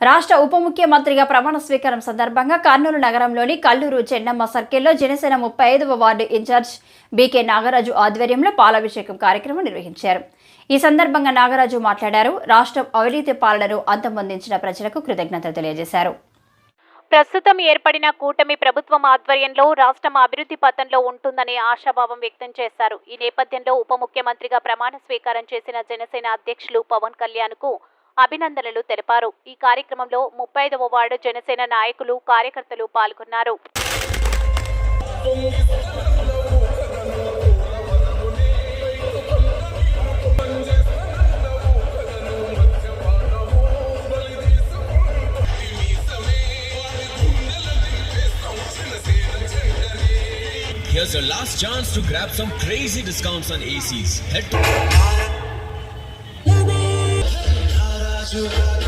రాష్ట్ర ఉప ముఖ్యమంత్రిగా ప్రమాణ స్వీకారం సందర్భంగా కర్నూలు నగరంలోని కల్లూరు చెన్నమ్మ సర్కిల్లో జనసేన ముప్పై ఐదవ వార్డు ఇన్ఛార్జ్ బీకే నాగరాజు ఆధ్వర్యంలో పాలాభిషేకం కార్యక్రమం నిర్వహించారు. ఈ సందర్భంగా నాగరాజు మాట్లాడారు. రాష్ట్రం అవినీతి పాలనను అంతమొందించిన ప్రజలకు కృతజ్ఞతలు తెలియజేశారు. ప్రస్తుతం ఏర్పడిన కూటమి ప్రభుత్వం ఆధ్వర్యంలో రాష్ట్రం అభివృద్ధి పథంలో ఉంటుందనే ఆశాభావం వ్యక్తం చేశారు. ఈ నేపథ్యంలో ఉప ముఖ్యమంత్రిగా ప్రమాణ స్వీకారం చేసిన జనసేన అధ్యక్షులు పవన్ కళ్యాణ్కు అభినందనలు తెలిపారు ఈ కార్యక్రమంలో ముప్పై ఐదవ వార్డు జనసేన నాయకులు కార్యకర్తలు పాల్గొన్నారు Here's your last chance to grab some crazy discounts on ACs. Head to To.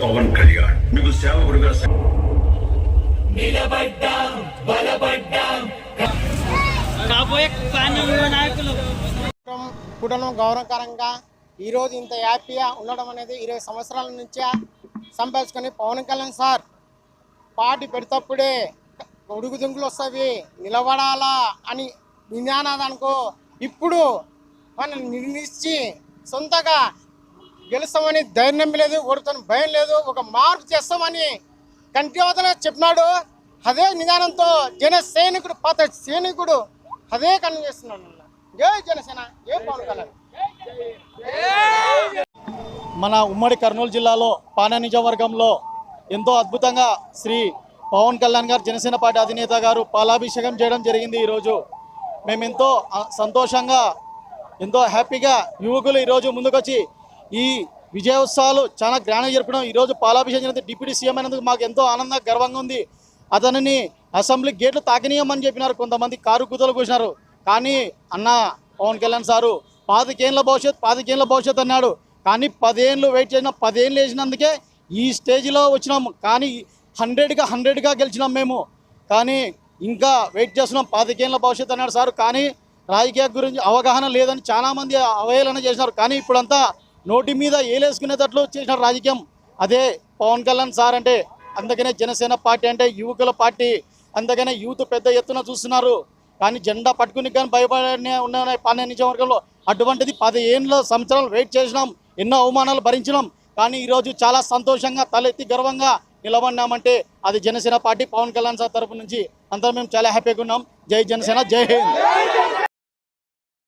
Pawan Kalyan. మీకు సేవకుడిగా కుటుంబం గౌరవకరంగా ఈరోజు ఇంత హ్యాపీగా ఉండడం అనేది ఇరవై సంవత్సరాల నుంచే సంపాదించుకొని పవన్ కళ్యాణ్ సార్ పార్టీ పెడతప్పుడే ఉడుగు దుంకులు వస్తాయి నిలబడాలా అని నినాదానికో ఇప్పుడు మనం నిర్ణయించి సొంతగా గెలుస్తామని ధైర్యం లేదు ఓడుతాను భయం లేదు ఒక మార్పు చేస్తామని కంటివతలో చెప్పినాడు. అదే నిదానంతో జన సైనికుడు పాత సైనికుడు అదే కన్ను ఏ జనసేన ఏ పవన్ కళ్యాణ్. మన ఉమ్మడి కర్నూలు జిల్లాలో పానా నిజవర్గంలో ఎంతో అద్భుతంగా శ్రీ పవన్ కళ్యాణ్ గారు జనసేన పార్టీ అధినేత గారు పాలాభిషేకం చేయడం జరిగింది ఈరోజు. మేమెంతో సంతోషంగా ఎంతో హ్యాపీగా యువకులు ఈరోజు ముందుకొచ్చి ఈ విజయోత్సవాలు చాలా గ్రాండ్గా జరపడం ఈరోజు పాలాభిషేకం జరిగితే డిప్యూటీ సీఎం అయినందుకు మాకు ఎంతో ఆనందంగా గర్వంగా ఉంది. అతనిని అసెంబ్లీ గేట్లు తాకనీయమని చెప్పినారు. కొంతమంది కారు గుద్దలు కూర్చున్నారు కానీ అన్న పవన్ కళ్యాణ్ సారు పాతికేళ్ళ భవిష్యత్ పాతికేళ్ళ భవిష్యత్ అన్నాడు. కానీ పదేళ్ళు వెయిట్ చేసిన పదేళ్ళు వేసినందుకే ఈ స్టేజ్లో వచ్చినాము కానీ హండ్రెడ్గా హండ్రెడ్గా గెలిచినాం మేము. కానీ ఇంకా వెయిట్ చేస్తున్నాం. పాతికేళ్ళ భవిష్యత్ అన్నాడు సార్. కానీ రాజకీయ గురించి అవగాహన లేదని చాలామంది అవహేళన చేసినారు. కానీ ఇప్పుడంతా నోటి మీద ఏలేసుకునేటట్లు చేసిన రాజకీయం. అదే పవన్ కళ్యాణ్ సార్ అంటే అందుకనే జనసేన పార్టీ అంటే యువకుల పార్టీ అందుకనే యూత్ పెద్ద ఎత్తున చూస్తున్నారు. కానీ జెండా పట్టుకుని కానీ భయపడే ఉన్న పాలన నియోజకవర్గంలో అటువంటిది పది ఏళ్ళ సంవత్సరాలు వెయిట్ చేసినాం ఎన్నో అవమానాలు భరించినాం. కానీ ఈరోజు చాలా సంతోషంగా తలెత్తి గర్వంగా నిలబడినామంటే అది జనసేన పార్టీ పవన్ కళ్యాణ్ సార్ తరపు నుంచి అందరం మేము చాలా హ్యాపీగా ఉన్నాం. జై జనసేన జై హింద్.